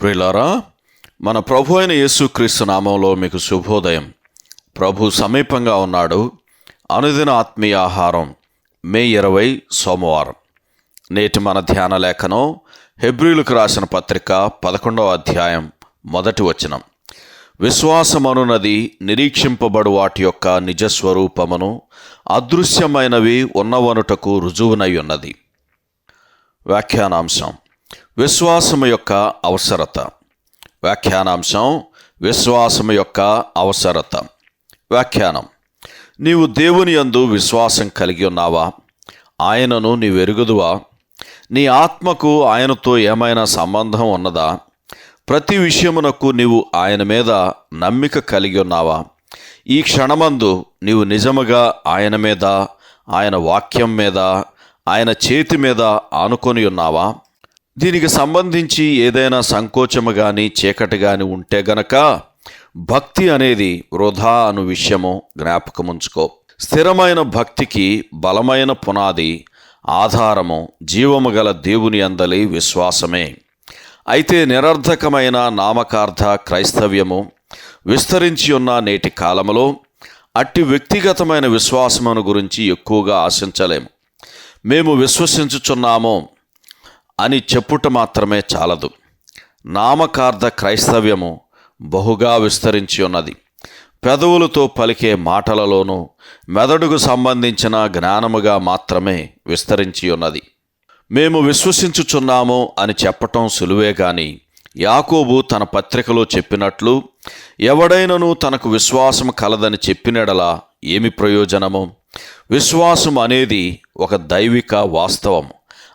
ప్రియులారా మన ప్రభు అయిన యేసుక్రీస్తు నామంలో మీకు శుభోదయం. ప్రభు సమీపంగా ఉన్నాడు. అనుదిన ఆత్మీయ ఆహారం మే ఇరవై సోమవారం. నేటి మన ధ్యాన లేఖనం హెబ్రిలకు రాసిన పత్రిక పదకొండవ అధ్యాయం మొదటి వచనం. విశ్వాసమనున్నది నిరీక్షింపబడు వాటి యొక్క నిజస్వరూపమును అదృశ్యమైనవి ఉన్నవనుటకు రుజువునై ఉన్నది. వ్యాఖ్యానాంశం. విశ్వాసము యొక్క అవసరత. వ్యాఖ్యానాంశం విశ్వాసము యొక్క అవసరత. వ్యాఖ్యానం. నీవు దేవుని యందు విశ్వాసం కలిగి ఉన్నావా? ఆయనను నీవెరుగుదువా? నీ ఆత్మకు ఆయనతో ఏమైనా సంబంధం ఉన్నదా? ప్రతి విషయమునకు నీవు ఆయన మీద నమ్మిక కలిగి ఉన్నావా? ఈ క్షణమందు నీవు నిజముగా ఆయన మీద ఆయన వాక్యం మీద ఆయన చేతి మీద ఆనుకొని ఉన్నావా? దీనికి సంబంధించి ఏదైనా సంకోచము కానీ చీకటి కానీ ఉంటే గనక భక్తి అనేది వృధా అను విషయము జ్ఞాపకముంచుకో. స్థిరమైన భక్తికి బలమైన పునాది ఆధారము జీవము గల దేవుని అందలి విశ్వాసమే. అయితే నిరర్ధకమైన నామకార్థ క్రైస్తవ్యము విస్తరించి ఉన్న నేటి కాలములో అట్టి వ్యక్తిగతమైన విశ్వాసమును గురించి ఎక్కువగా ఆశించలేము. మేము విశ్వసించుచున్నాము అని చెప్పుట మాత్రమే చాలదు. నామకార్థ క్రైస్తవ్యము బహుగా విస్తరించి ఉన్నది. పెదవులతో పలికే మాటలలోనూ మెదడుకు సంబంధించిన జ్ఞానముగా మాత్రమే విస్తరించి ఉన్నది. మేము విశ్వసించుచున్నాము అని చెప్పటం సులువే గాని యాకోబు తన పత్రికలో చెప్పినట్లు ఎవడైనను తనకు విశ్వాసం కలదని చెప్పినడలా ఏమి ప్రయోజనము? విశ్వాసం అనేది ఒక దైవిక వాస్తవం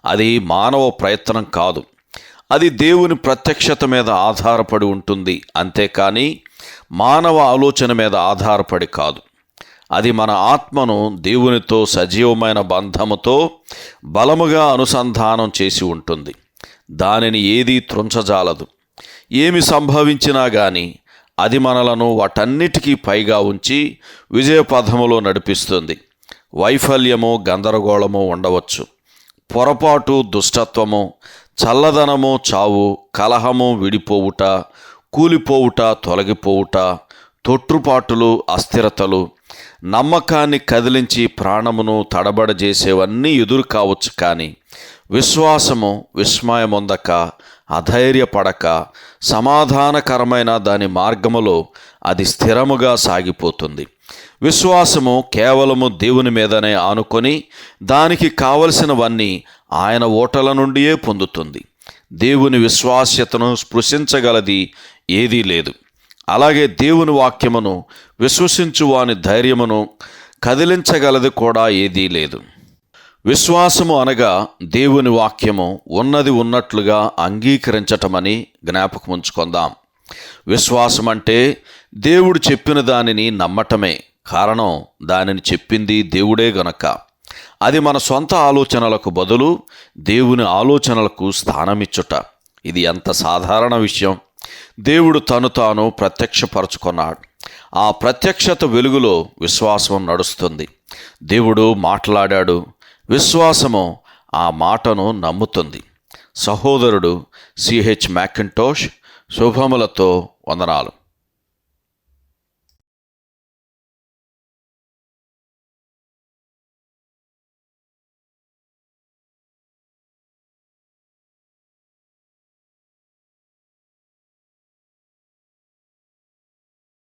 అది మానవ ప్రయత్నం కాదు. అది దేవుని ప్రత్యక్షత మీద ఆధారపడి ఉంటుంది. అంతేకాని మానవ ఆలోచన మీద ఆధారపడి కాదు. అది మన ఆత్మను దేవునితో సజీవమైన బంధముతో బలముగా అనుసంధానం చేసి ఉంటుంది. దానిని ఏదీ త్రుంచజాలదు. ఏమి సంభవించినా గాని అది మనలను వాటన్నిటికీ పైగా ఉంచి విజయపథములో నడిపిస్తుంది. వైఫల్యము గందరగోళము ఉండవచ్చు. పొరపాటు దుష్టత్వము చల్లదనము చావు కలహము విడిపోవుట కూలిపోవుట తొలగిపోవుట తొట్టుపాటులు అస్థిరతలు నమ్మకాన్ని కదిలించి ప్రాణమును తడబడజేసేవన్నీ ఎదురు కావచ్చు కానీ విశ్వాసము విస్మయమొందక అధైర్యపడక సమాధానకరమైన దాని మార్గములో అది స్థిరముగా సాగిపోతుంది. విశ్వాసము కేవలము దేవుని మీదనే ఆనుకొని దానికి కావలసినవన్నీ ఆయన ఓటల నుండియే పొందుతుంది. దేవుని విశ్వాస్యతను స్పృశించగలది ఏదీ లేదు. అలాగే దేవుని వాక్యమును విశ్వసించు వాని ధైర్యమును కదిలించగలది కూడా ఏదీ లేదు. విశ్వాసము అనగా దేవుని వాక్యము ఉన్నది ఉన్నట్లుగా అంగీకరించటమని జ్ఞాపకం ఉంచుకుందాం. విశ్వాసం అంటే దేవుడు చెప్పిన దానిని నమ్మటమే. కారణం దానిని చెప్పింది దేవుడే గనక. అది మన సొంత ఆలోచనలకు బదులు దేవుని ఆలోచనలకు స్థానమిచ్చుట. ఇది ఎంత సాధారణ విషయం. దేవుడు తను తాను ప్రత్యక్షపరచుకున్నాడు. ఆ ప్రత్యక్షత వెలుగులో విశ్వాసం నడుస్తుంది. దేవుడు మాట్లాడాడు. విశ్వాసము ఆ మాటను నమ్ముతుంది. సహోదరుడు సిహెచ్ మ్యాకింటోష్ శుభములతో వందనాలు.